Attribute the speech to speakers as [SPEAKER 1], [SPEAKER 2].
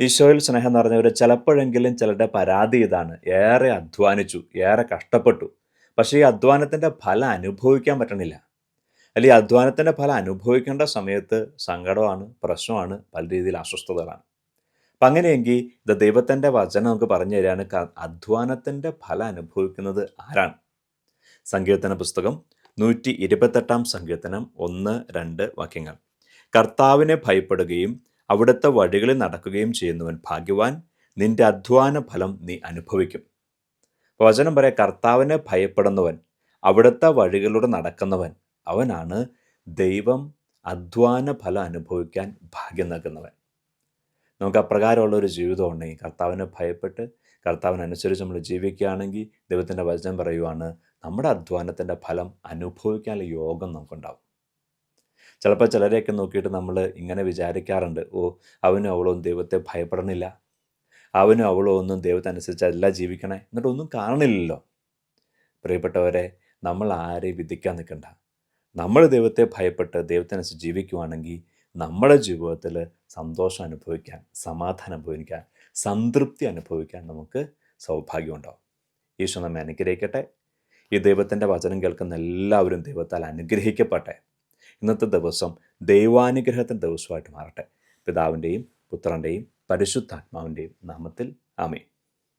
[SPEAKER 1] ഈശോയിൽ സ്നേഹം നിറഞ്ഞവർ ചിലപ്പോഴെങ്കിലും ചിലരുടെ പരാതി ഇതാണ്. ഏറെ അധ്വാനിച്ചു ഏറെ കഷ്ടപ്പെട്ടു. പക്ഷേ ഈ അധ്വാനത്തിന്റെ ഫലം അനുഭവിക്കാൻ പറ്റണില്ല. അല്ലെങ്കിൽ അധ്വാനത്തിന്റെ ഫലം അനുഭവിക്കേണ്ട സമയത്ത് സങ്കടമാണ് പ്രശ്നമാണ് പല രീതിയിൽ അസ്വസ്ഥതകളാണ്. അപ്പം അങ്ങനെയെങ്കിൽ ഇത് ദൈവത്തിന്റെ വചനം നമുക്ക് പറഞ്ഞു തരാണ് അധ്വാനത്തിന്റെ ഫലം അനുഭവിക്കുന്നത് ആരാണ്? സങ്കീർത്തന പുസ്തകം നൂറ്റി ഇരുപത്തെട്ടാം സങ്കീർത്തനം ഒന്ന് രണ്ട് വാക്യങ്ങൾ. കർത്താവിനെ ഭയപ്പെടുകയും അവിടുത്തെ വഴികളിൽ നടക്കുകയും ചെയ്യുന്നവൻ ഭാഗ്യവാൻ. നിന്റെ അധ്വാന ഫലം നീ അനുഭവിക്കും. വചനം പറയാം കർത്താവിനെ ഭയപ്പെടുന്നവൻ അവിടുത്തെ വഴികളിലൂടെ നടക്കുന്നവൻ അവനാണ് ദൈവം അധ്വാന ഫലം അനുഭവിക്കാൻ ഭാഗ്യം നൽകുന്നവൻ. നമുക്ക് അപ്രകാരമുള്ള ഒരു ജീവിതം ഉണ്ടെങ്കിൽ കർത്താവിനെ ഭയപ്പെട്ട് കർത്താവിനനുസരിച്ച് നമ്മൾ ജീവിക്കുകയാണെങ്കിൽ ദൈവത്തിന്റെ വചനം പറയുവാണ് നമ്മുടെ അധ്വാനത്തിന്റെ ഫലം അനുഭവിക്കാനുള്ള യോഗം നമുക്കുണ്ടാവും. ചിലപ്പോൾ ചിലരെയൊക്കെ നോക്കിയിട്ട് നമ്മൾ ഇങ്ങനെ വിചാരിക്കാറുണ്ട് ഓ അവനും അവളൊന്നും ദൈവത്തെ ഭയപ്പെടണില്ല. അവനും അവളോ ഒന്നും ദൈവത്തിനനുസരിച്ചല്ല ജീവിക്കണേ. എന്നിട്ട് ഒന്നും കാണണില്ലല്ലോ പ്രിയപ്പെട്ടവരെ നമ്മൾ ആരെയും വിധിക്കാൻ നിൽക്കണ്ട. നമ്മൾ ദൈവത്തെ ഭയപ്പെട്ട് ദൈവത്തിനനുസരിച്ച് ജീവിക്കുവാണെങ്കിൽ നമ്മുടെ ജീവിതത്തിൽ സന്തോഷം അനുഭവിക്കാൻ സമാധാനം അനുഭവിക്കാൻ സംതൃപ്തി അനുഭവിക്കാൻ നമുക്ക് സൗഭാഗ്യം ഉണ്ടാവും. ഈശോ നമ്മെ അനുഗ്രഹിക്കട്ടെ. ഈ ദൈവത്തിന്റെ വചനം കേൾക്കുന്ന എല്ലാവരും ദൈവത്താൽ അനുഗ്രഹിക്കട്ടെ ഇന്നത്തെ ദിവസം ദൈവാനുഗ്രഹത്തിന്റെ ദിവസമായിട്ട് മാറട്ടെ. പിതാവിന്റെയും പുത്രന്റെയും പരിശുദ്ധാത്മാവിന്റെയും നാമത്തിൽ ആമേ